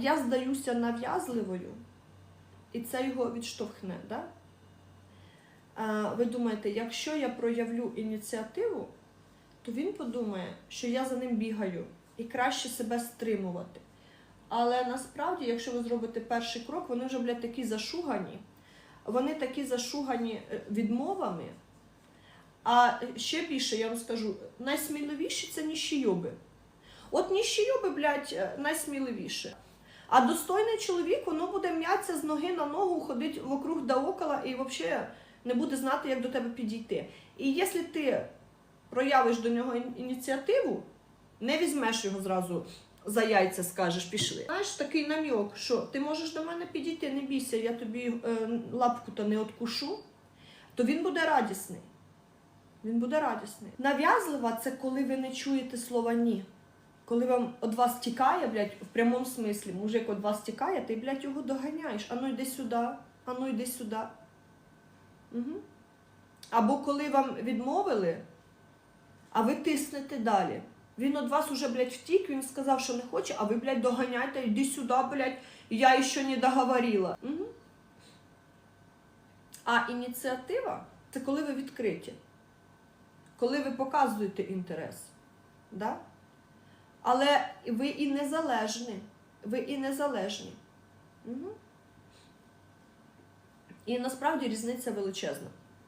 я здаюся нав'язливою, і це його відштовхне. Да? Ви думаєте, якщо я проявлю ініціативу, то він подумає, що я за ним бігаю і краще себе стримувати. Але насправді, якщо ви зробите перший крок, вони вже, блядь, такі зашугані. Вони такі зашугані е, відмовами. А ще більше, я вам скажу, найсміливіші це ніщійоби. От ніщійоби, блядь, е, найсміливіше. А достойний чоловік, воно буде м'ятися з ноги на ногу, ходить вокруг да окола і взагалі не буде знати, як до тебе підійти. І якщо ти проявиш до нього ініціативу, не візьмеш його зразу за яйця, скажеш, пішли. Знаєш, такий намік, що ти можеш до мене підійти, не бійся, я тобі е, лапку то не откушу, то він буде радісний. Він буде радісний. Нав'язлива це коли ви не чуєте слова ні. Коли вам від вас тікає, блядь, в прямому смислі, мужик від вас тікає, ти, блядь, його доганяєш. Ану йди сюди, ану йди сюди. Угу. Або коли вам відмовили, а ви тиснете далі. Він від вас уже, блядь, втік, він сказав, що не хоче, а ви, блядь, доганяєте, йди сюди, блядь, я ще не договорила. Угу. А ініціатива це коли ви відкриті, коли ви показуєте інтерес. Да? Але ви і незалежні. Ви і незалежні. Угу. І насправді різниця величезна.